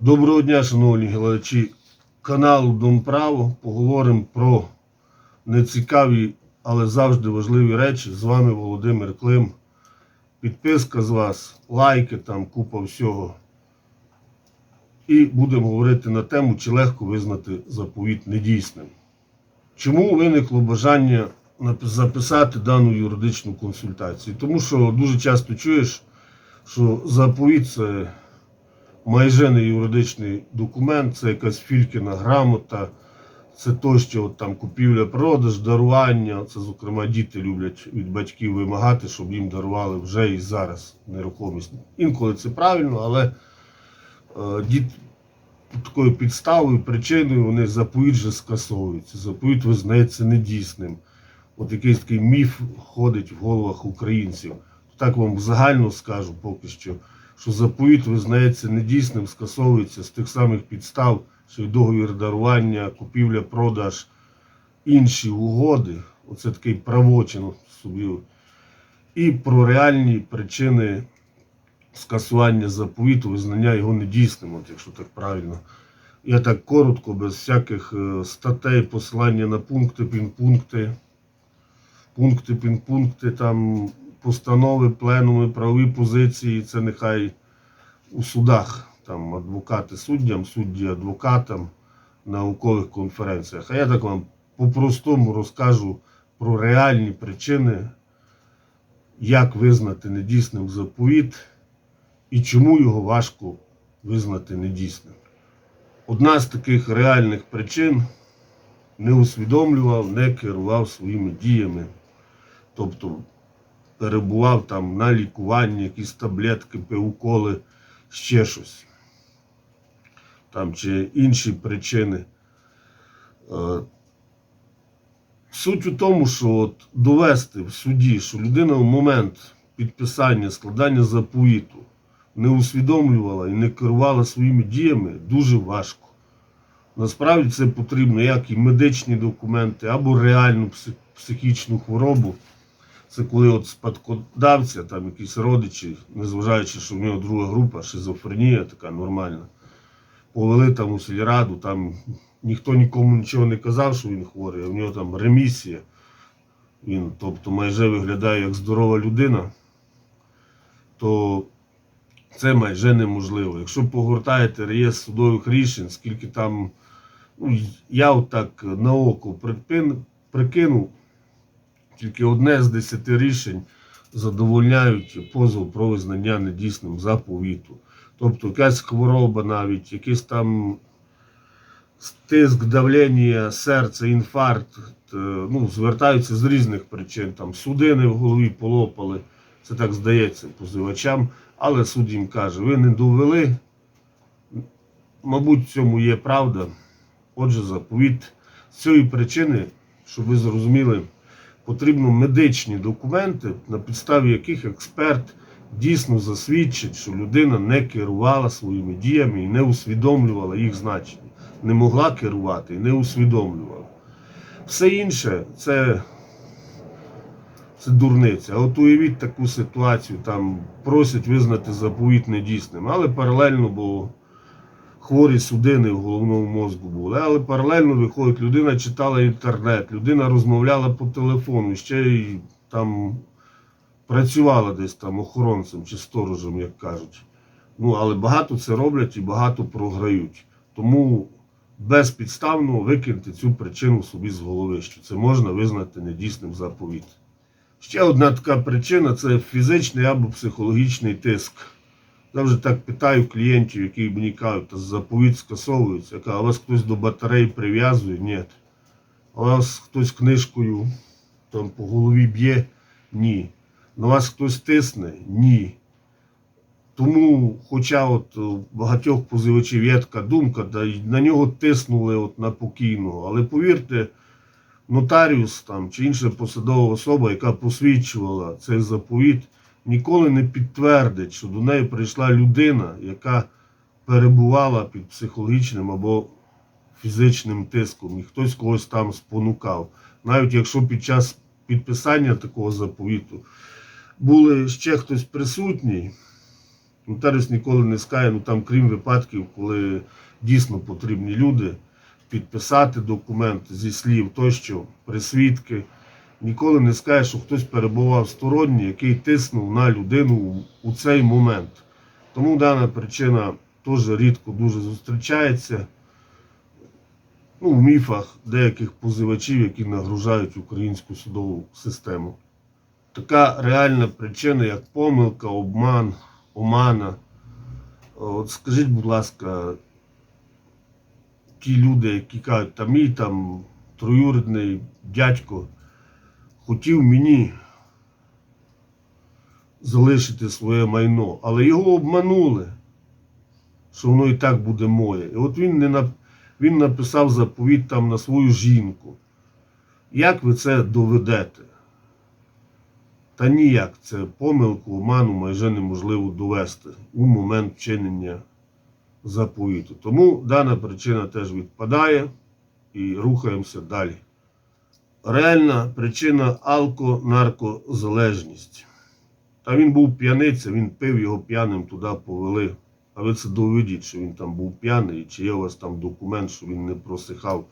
Доброго дня, шановні глядачі каналу Дом Право. Поговоримо про нецікаві, але завжди важливі речі. З вами Володимир Клим. Підписка з вас, лайки, там купа всього. І будемо говорити на тему, чи легко визнати заповіт недійсним. Чому виникло бажання записати дану юридичну консультацію? Тому що дуже часто чуєш, що заповіт це майже не юридичний документ, це якась фількіна грамота, це то, що от там купівля-продаж, дарування. Це, зокрема, діти люблять від батьків вимагати, щоб їм дарували вже і зараз нерухомість. Інколи це правильно, але е, діти такою підставою, причиною вони заповіт же скасовуються. Заповіт визнається недійсним. От якийсь такий міф ходить в головах українців. Так вам загально скажу поки що, що заповіт визнається недійсним, скасовується з тих самих підстав, що й договір дарування, купівля, продаж, інші угоди. Оце такий правочин собі. І про реальні причини скасування заповіту, визнання його недійсним, от якщо так правильно. Я так коротко, без всяких е, статей, посилання на пункти, пінпункти, пункти, пінпункти, там постанови, пленуми, правові позиції, це нехай у судах, там адвокати суддям, судді адвокатам, наукових конференціях. А я так вам по-простому розкажу про реальні причини, як визнати недійсним заповіт і чому його важко визнати недійсним. Одна з таких реальних причин не усвідомлював, не керував своїми діями. Тобто перебував там на лікуванні, якісь таблетки, уколи, ще щось. Там чи інші причини. Е, Суть у тому, що от довести в суді, що людина в момент підписання, складання заповіту не усвідомлювала і не керувала своїми діями, дуже важко. Насправді це потрібно як і медичні документи, або реальну пси- психічну хворобу. Це коли от спадкодавця, там якісь родичі, незважаючи, що в нього друга група, шизофренія така нормальна, повели там у сільраду, там ніхто нікому нічого не казав, що він хворий, а в нього там ремісія. Він, тобто, майже виглядає як здорова людина, то це майже неможливо. Якщо погортаєте реєстр судових рішень, скільки там, ну, я отак на око прикинув, тільки одне з десяти рішень задовольняють позов про визнання недійсним заповіту. Тобто якась хвороба навіть, якийсь там тиск, давлення, серце, інфаркт, е, ну, звертаються з різних причин. Там судини в голові полопали, це так здається позивачам, але суд їм каже, ви не довели. Мабуть, в цьому є правда. Отже, заповіт з цієї причини, щоб ви зрозуміли, потрібно медичні документи, на підставі яких експерт дійсно засвідчить, що людина не керувала своїми діями і не усвідомлювала їх значення, не могла керувати і не усвідомлювала. Все інше це, це дурниця. От уявіть таку ситуацію, там просять визнати заповіт недійсним, але паралельно, бо хворі судини в головному мозку були. Але паралельно виходить, людина читала інтернет, людина розмовляла по телефону, ще й там працювала десь там охоронцем чи сторожем, як кажуть. Ну, але багато це роблять і багато програють. Тому безпідставно викиньте цю причину собі з голови, що це можна визнати недійсним заповіт. Ще одна така причина це фізичний або психологічний тиск. Завжди так питаю клієнтів, які мені кажуть, та заповіт скасовується. Я кажу, а вас хтось до батареї прив'язує? Ні. А вас хтось книжкою там по голові б'є? Ні. На вас хтось тисне? Ні. Тому, хоча от багатьох позивачів є така думка, та на нього тиснули от на покійного. Але повірте, нотаріус там чи інша посадова особа, яка посвідчувала цей заповіт, ніколи не підтвердить, що до неї прийшла людина, яка перебувала під психологічним або фізичним тиском, і хтось когось там спонукав. Навіть якщо під час підписання такого заповіту були ще хтось присутній, Нотаріус ніколи не скаже, ну там крім випадків, коли дійсно потрібні люди підписати документ зі слів тощо, присвідки. Ніколи не скаже, що хтось перебував сторонній, який тиснув на людину у- цей момент. Тому дана причина теж рідко дуже зустрічається. Ну, в міфах деяких позивачів, які нагружають українську судову систему. Така реальна причина, як помилка, обман, омана. От скажіть, будь ласка, ті люди, які кажуть, та мій там троюрідний дядько хотів мені залишити своє майно, але його обманули, що воно і так буде моє. І от він не він написав заповіт там на свою жінку. Як ви це доведете? Та ніяк це помилку, оману майже неможливо довести у момент вчинення заповіту. Тому дана причина теж відпадає і рухаємося далі. Реальна причина алко-наркозалежність. Та він був п'яниця, він пив його п'яним туди повели. А ви це доведіть, що він там був п'яний, чи є у вас там документ, що він не просихав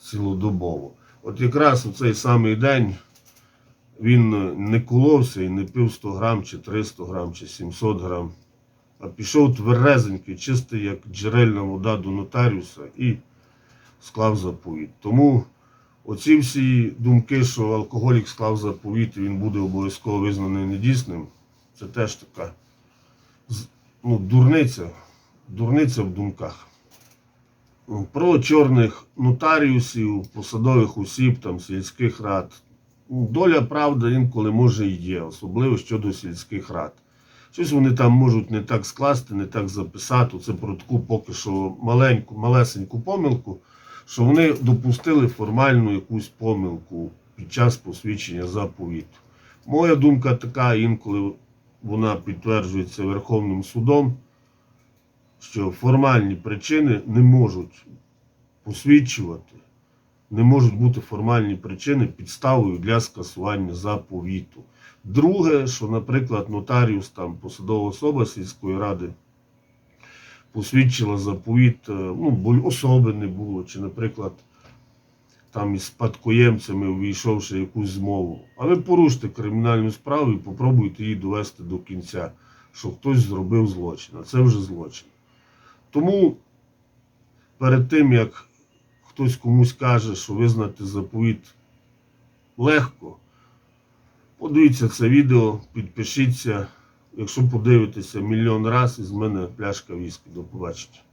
цілодобово. От якраз у цей самий день він не коловся і не пив 100 грам, чи 300 грам, чи 700 грам, а пішов тверезенький, чистий, як джерельна вода до нотаріуса і склав заповіт. Тому оці всі думки, що алкоголік склав заповіт і він буде обов'язково визнаний недійсним, це теж така ну, дурниця, дурниця в думках. Про чорних нотаріусів, посадових осіб, там, сільських рад. Доля правда інколи може і є, особливо щодо сільських рад. Щось вони там можуть не так скласти, не так записати. Це про таку поки що маленьку, малесеньку помилку, що вони допустили формальну якусь помилку під час посвідчення заповіту. Моя думка така, інколи вона підтверджується Верховним судом, що формальні причини не можуть посвідчувати, не можуть бути формальні причини підставою для скасування заповіту. Друге, що, наприклад, нотаріус, там посадова особа сільської ради посвідчила заповіт, е, ну, особи не було, чи, наприклад, там із спадкоємцями увійшовши якусь змову. А ви порушите кримінальну справу і попробуйте її довести до кінця, що хтось зробив злочин, а це вже злочин. Тому перед тим, як хтось комусь каже, що визнати заповіт легко, подивіться це відео, підпишіться. Якщо подивитися мільйон разів, із мене пляшка віскі. До побачення.